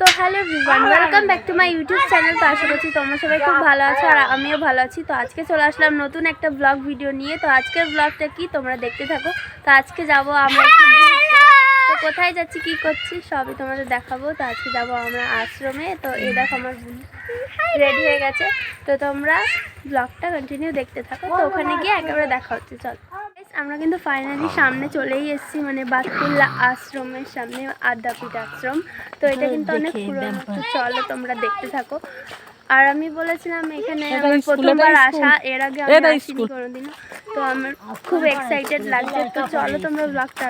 তো hello everyone welcome back to my YouTube channel তো আশা করছি তোমরা সবাই খুব ভালো আছো আর আমিও ভালো আছি। তো আজকে চলে আসলাম নতুন একটা ব্লগ ভিডিও নিয়ে। তো আজকের ব্লগটা কি তোমরা দেখতে থাকো। তো আজকে যাব আমরা তো কোথায় যাচ্ছি কি করছি সবই তোমাদের দেখাবো। তো আজকে যাব আমরা আশ্রমে। তো এই দেখো আমার রেডি হয়ে গেছে। তো তোমরা ব্লগটা কন্টিনিউ দেখতে থাকো। তো ওখানে গিয়ে একেবারে দেখা হচ্ছে চল। আমরা কিন্তু ফাইনালি সামনে চলেই এসেছি মানে বাতকুল্লা আশ্রমের সামনে আদ্যাপীঠ আশ্রম তো এটা কিন্তু অনেক পুরনো। চলো তোমরা দেখতে থাকো। আর আমি বলেছিলাম এখানে আমার প্রথমবার আসা এর আগে এটা আমি আসিনি স্কুল। তো আমার খুব এক্সাইটেড লাগছে। তো চলো তোমরা ব্লগটা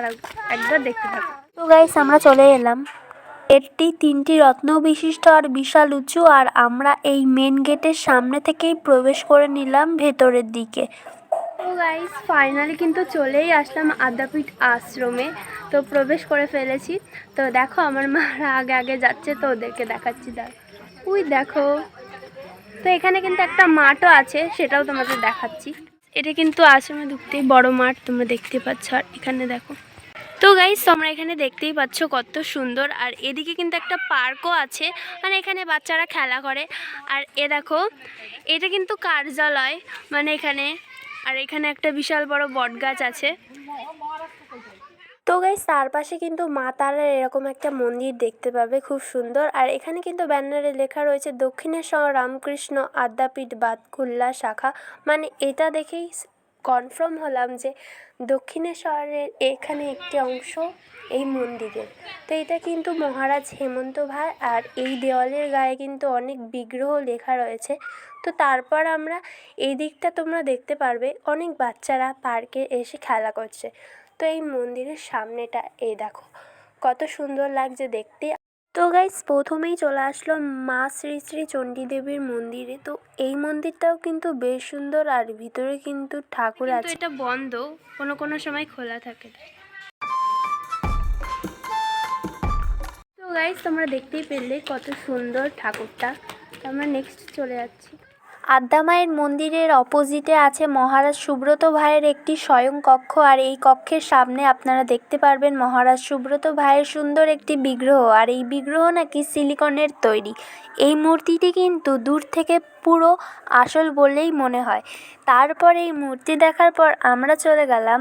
একবার দেখতে থাকো। তো গাইস আমরা চলে এলাম। এটি তিনটি রত্ন বিশিষ্ট আর বিশাল উঁচু আর আমরা এই মেন গেটের সামনে থেকেই প্রবেশ করে নিলাম ভেতরের দিকে। তো গাইস ফাইনালি কিন্তু চলেই আসলাম আদ্যাপীঠ আশ্রমে। তো প্রবেশ করে ফেলেছি। তো দেখো, আমার মারা আগে আগে যাচ্ছে, তো ওদেরকে দেখাচ্ছি দেখ উই দেখো। তো এখানে কিন্তু একটা মাঠও আছে, সেটাও তোমাদের দেখাচ্ছি। এটা কিন্তু আশ্রমে ঢুকতেই বড় মাঠ, তোমরা দেখতে পাচ্ছ। আর এখানে দেখো। তো গাইস তোমরা এখানে দেখতেই পাচ্ছ কত সুন্দর। আর এদিকে কিন্তু একটা পার্কও আছে মানে এখানে বাচ্চারা খেলা করে। আর এ দেখো, এটা কিন্তু কার্যালয় মানে এখানে আর এখানে একটা বিশাল বড় বট গাছ আছে। তো গাইস তার পাশে কিন্তু মা তারার এরকম একটা মন্দির দেখতে পাবে, খুব সুন্দর। আর এখানে কিন্তু ব্যানারে লেখা রয়েছে, দক্ষিণেশ্বর রামকৃষ্ণ আদ্যাপীঠ বাতকুল্লা শাখা। মানে এটা দেখেই কনফার্ম হলাম যে দক্ষিণেশ্বরের এখানে একটি অংশ এই মন্দিরের। তো এটা কিন্তু মহারাজ হেমন্ত ভাই, আর এই দেওয়ালের গায়ে কিন্তু অনেক বিগ্রহ লেখা রয়েছে। তো তারপর আমরা এই দিকটা তোমরা দেখতে পারবে অনেক বাচ্চারা পার্কে এসে খেলা করছে। তো এই মন্দিরের সামনেটা এই দেখো কত সুন্দর লাগছে দেখতে। তো গাইজ প্রথমেই চলে আসলো মা শ্রী শ্রী চণ্ডী দেবীর মন্দিরে। তো এই মন্দিরটাও কিন্তু বেশ সুন্দর আর ভিতরে কিন্তু ঠাকুর আছে। এটা বন্ধ কোনো কোনো সময় খোলা থাকে। তো গাইজ তোমরা দেখতেই পেলে কত সুন্দর ঠাকুরটা। আমরা নেক্সট চলে যাচ্ছি। আদ্যামায়ের মন্দিরের অপোজিটে আছে মহারাজ সুব্রত ভাইয়ের একটি স্বয়ং কক্ষ, আর এই কক্ষের সামনে আপনারা দেখতে পারবেন মহারাজ সুব্রত ভাইয়ের সুন্দর একটি বিগ্রহ, আর এই বিগ্রহ নাকি সিলিকনের তৈরি। এই মূর্তিটি কিন্তু দূর থেকে পুরো আসল বলেই মনে হয়। তারপর এই মূর্তি দেখার পর আমরা চলে গেলাম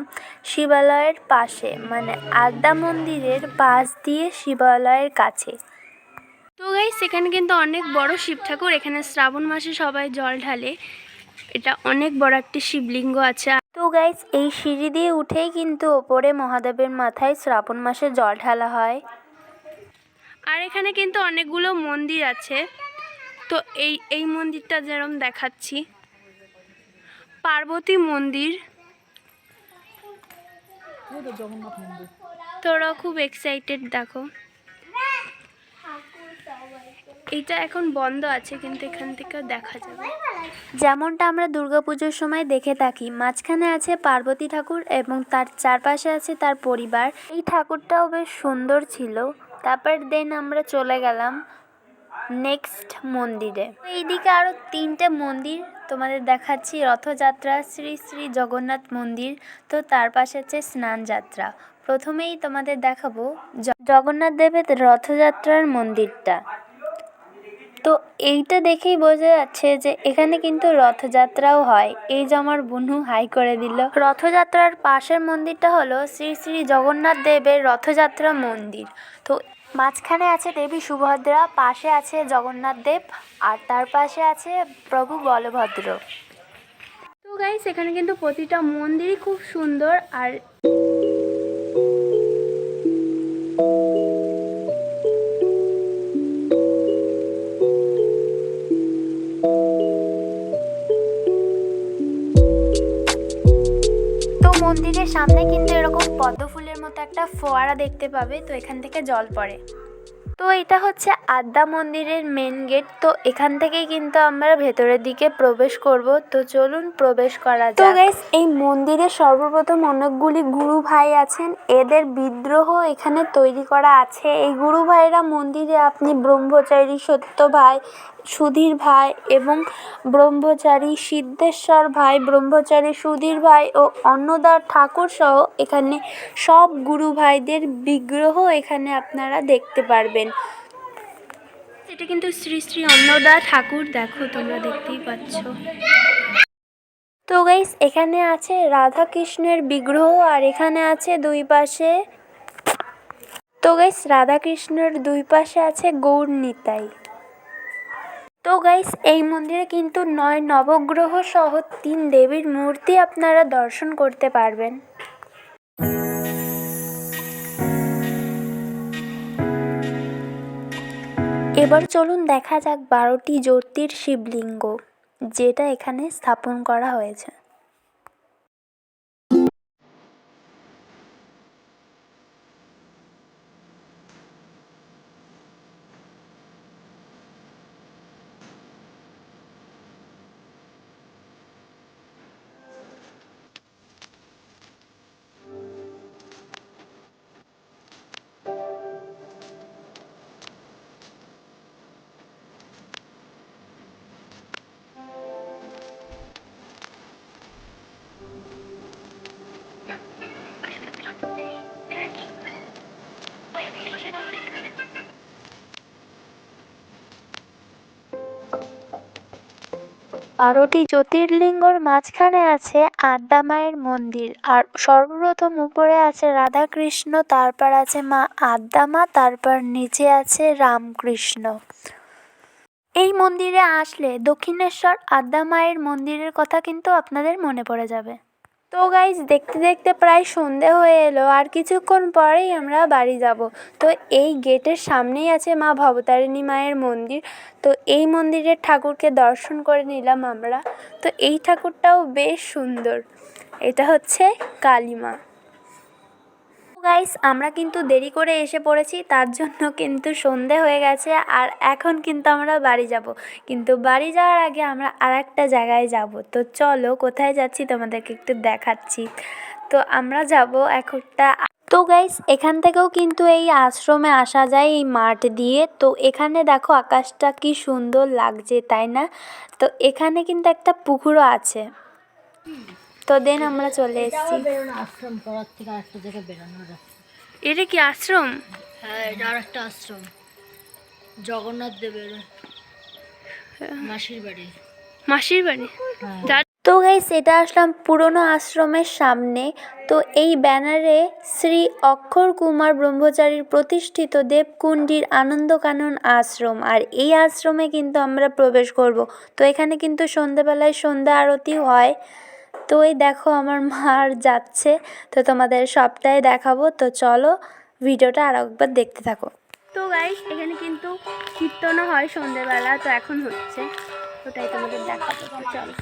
শিবালয়ের পাশে মানে আদ্যা মন্দিরের পাশ দিয়ে শিবালয়ের কাছে। তো গাই সেখানে কিন্তু অনেক বড় শিব ঠাকুর। এখানে শ্রাবণ মাসে সবাই জল ঢালে। এটা অনেক বড় একটি শিবলিঙ্গ আছে। তো গাইস এই সিঁড়ি দিয়ে উঠেই কিন্তু ওপরে মহাদেবের মাথায় শ্রাবণ মাসে জল ঢালা হয়। আর এখানে কিন্তু অনেকগুলো মন্দির আছে। তো এই এই মন্দিরটা যেরকম দেখাচ্ছি। পার্বতী মন্দির। তোরা খুব এক্সাইটেড দেখো। এটা এখন বন্ধ আছে, কিন্তু এখান থেকেও দেখা যাবে। যেমনটা আমরা দুর্গাপুজোর সময় দেখে থাকি, মাঝখানে আছে পার্বতী ঠাকুর এবং তার চারপাশে আছে তার পরিবার। এই ঠাকুরটাও বেশ সুন্দর ছিল। তারপর দেন আমরা চলে গেলাম নেক্সট মন্দিরে। এইদিকে আরও তিনটে মন্দির তোমাদের দেখাচ্ছি, রথযাত্রা, শ্রী শ্রী জগন্নাথ মন্দির, তো তার পাশে আছে স্নান যাত্রা প্রথমেই তোমাদের দেখাবো জগন্নাথ দেবের রথযাত্রার মন্দিরটা। তো এইটা দেখেই বোঝা যাচ্ছে যে এখানে কিন্তু রথযাত্রাও হয়। এই যে আমার বনু, হাই করে দিল। রথযাত্রার পাশের মন্দিরটা হলো শ্রী শ্রী জগন্নাথ দেবের রথযাত্রা মন্দির। তো মাঝখানে আছে দেবী সুভদ্রা, পাশে আছে জগন্নাথ দেব, আর তার পাশে আছে প্রভু বলভদ্র। তো গাইস এখানে কিন্তু প্রতিটা মন্দিরই খুব সুন্দর, আর সামনে কিন্তু এরকম পদ্ম ফুলের মতো একটা ফোয়ারা দেখতে পাবে, তো এখান থেকে জল পড়ে। তো এটা হচ্ছে আদ্যা মন্দিরের মেন গেট তো এখান থেকেই কিন্তু আমরা ভেতরের দিকে প্রবেশ করব। তো চলুন প্রবেশ করা যাক। তো গাইস এই মন্দিরে সর্বপ্রথম অনেকগুলি গুরু ভাই আছেন। এদের বিদ্রোহ এখানে তৈরি করা আছে। এই গুরু ভাইরা মন্দিরে আপনি ব্রহ্মচারী সত্য ভাই সুধীর ভাই এবং ব্রহ্মচারী সিদ্ধেশ্বর ভাই ব্রহ্মচারী সুধীর ভাই ও অন্নদার ঠাকুর সহ এখানে সব গুরু ভাইদের বিগ্রহ এখানে আপনারা দেখতে পারবেন। এটা কিন্তু শ্রী শ্রী অন্নদা ঠাকুর, দেখো তোমরা দেখতেই পাচ্ছ। তো গাইস এখানে আছে রাধা কৃষ্ণের বিগ্রহ আর এখানে আছে দুই পাশে। তো গাইস রাধা কৃষ্ণের দুই পাশে আছে গৌর নিতাই। তো গাইস এই মন্দিরে কিন্তু নয় নবগ্রহ সহ তিন দেবীর মূর্তি আপনারা দর্শন করতে পারবেন। এবার চলুন দেখা যাক বারোটি জ্যোতির শিবলিঙ্গ যেটা এখানে স্থাপন করা হয়েছে। বারোটি জ্যোতির্লিঙ্গর মাঝখানে আছে আদ্যা মায়ের মন্দির। আর সর্বপ্রথম উপরে আছে রাধাকৃষ্ণ, তারপর আছে মা আদ্যা মা, তারপর নিচে আছে রামকৃষ্ণ। এই মন্দিরে আসলে দক্ষিণেশ্বর আদ্যা মায়ের মন্দিরের কথা কিন্তু আপনাদের মনে পড়ে যাবে। তো গাইজ দেখতে দেখতে প্রায় সন্ধে হয়ে এলো আর কিছুক্ষণ পরেই আমরা বাড়ি যাব। তো এই গেটের সামনেই আছে মা ভবতারিণী মায়ের মন্দির। তো এই মন্দিরের ঠাকুরকে দর্শন করে নিলাম আমরা। তো এই ঠাকুরটাও বেশ সুন্দর। এটা হচ্ছে কালীমা গাইস, আমরা কিন্তু দেরি করে এসে পড়েছি, তার জন্য কিন্তু সন্ধে হয়ে গেছে আর এখন কিন্তু আমরা বাড়ি যাব। কিন্তু বাড়ি যাওয়ার আগে আমরা আর একটা জায়গায় যাব। তো চলো, কোথায় যাচ্ছি তোমাদেরকে একটু দেখাচ্ছি। তো আমরা যাব একটা তো গাইস, এখান থেকেও কিন্তু এই আশ্রমে আসা যায় এই মাঠ দিয়ে। তো এখানে দেখো আকাশটা কি সুন্দর লাগছে, তাই না? তো এখানে কিন্তু একটা পুকুরও আছে। তো দেন আমরা চলে এসেছি। আশ্রম করার থেকে আরেকটা জায়গায় বেরোনোর এটা কি আশ্রম? হ্যাঁ এটা আর আশ্রম। জগন্নাথ দেবের মাসির বাড়ি। মাসির বাড়ি? হ্যাঁ। তো গাইস এটা আসলাম পুরনো আশ্রমের সামনে। তো এই ব্যানারে শ্রী অক্ষর কুমার ব্রহ্মচারীর প্রতিষ্ঠিত দেবকুণ্ডির আনন্দকানন আশ্রম। আর এই আশ্রমে কিন্তু আমরা প্রবেশ করব। তো এখানে কিন্তু সন্ধ্যাবেলায় সন্ধ্যা আরতি হয়। তো ওই দেখো আমার মার যাচ্ছে, তো তোমাদের সবটাই দেখাবো। তো চলো ভিডিওটা আর একবার দেখতে থাকো। তো গাইস এখানে কিন্তু কীর্তনও হয় সন্ধ্যেবেলা তো এখন হচ্ছে। ওটাই তোমাদের দেখাবো। চলো।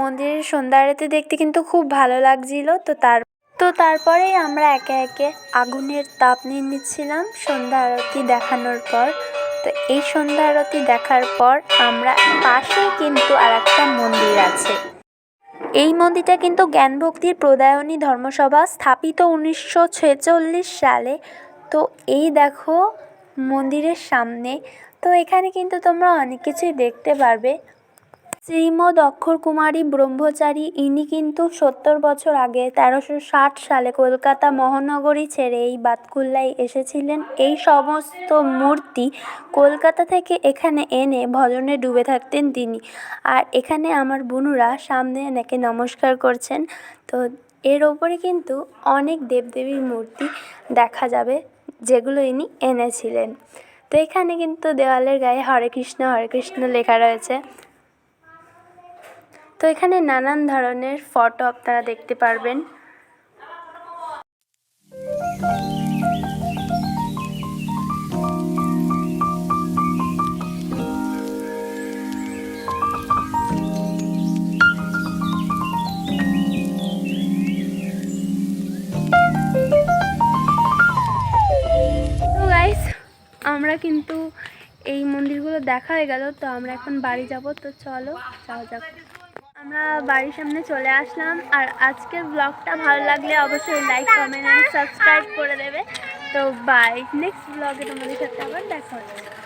মন্দিরের সন্ধ্যা আরতি দেখতে কিন্তু খুব ভালো লাগছিল। তো তার, তো তারপরেই আমরা একে একে আগুনের তাপ নিয়ে নিচ্ছিলাম সন্ধ্যা আরতি দেখানোর পর। তো এই সন্ধ্যা আরতি দেখার পর আমরা পাশেই কিন্তু আর একটা মন্দির আছে। এই মন্দিরটা কিন্তু জ্ঞান ভক্তির প্রদায়নী ধর্মসভা স্থাপিত উনিশশো ছেচল্লিশ সালে। তো এই দেখো মন্দিরের সামনে। তো এখানে কিন্তু তোমরা অনেক কিছুই দেখতে পারবে। শ্রীমদ অক্ষর কুমারী ব্রহ্মচারী, ইনি কিন্তু সত্তর বছর আগে তেরোশো ষাট সালে কলকাতা মহানগরী ছেড়ে এই বাতকুল্লায় এসেছিলেন। এই সমস্ত মূর্তি কলকাতা থেকে এখানে এনে ভজনে ডুবে থাকতেন তিনি। আর এখানে আমার বোনুরা সামনে এনাকে নমস্কার করছেন। তো এর ওপরে কিন্তু অনেক দেবদেবীর মূর্তি দেখা যাবে, যেগুলো ইনি এনেছিলেন। তো এখানে কিন্তু দেওয়ালের গায়ে হরে কৃষ্ণ হরে কৃষ্ণ লেখা রয়েছে। তো এখানে নানান ধরনের ফটো আপনারা দেখতে পারবেন। আমরা কিন্তু এই মন্দিরগুলো দেখা হয়ে গেল, তো আমরা এখন বাড়ি যাব, তো চলো, যাওয়া যাক। আমরা বাড়ির সামনে চলে আসলাম আর আজকের ব্লগটা ভালো লাগলে অবশ্যই লাইক কমেন্ট সাবস্ক্রাইব করে দেবে। তো বাই নেক্সট ব্লগে তোমাদের সাথে আবার দেখা হচ্ছে।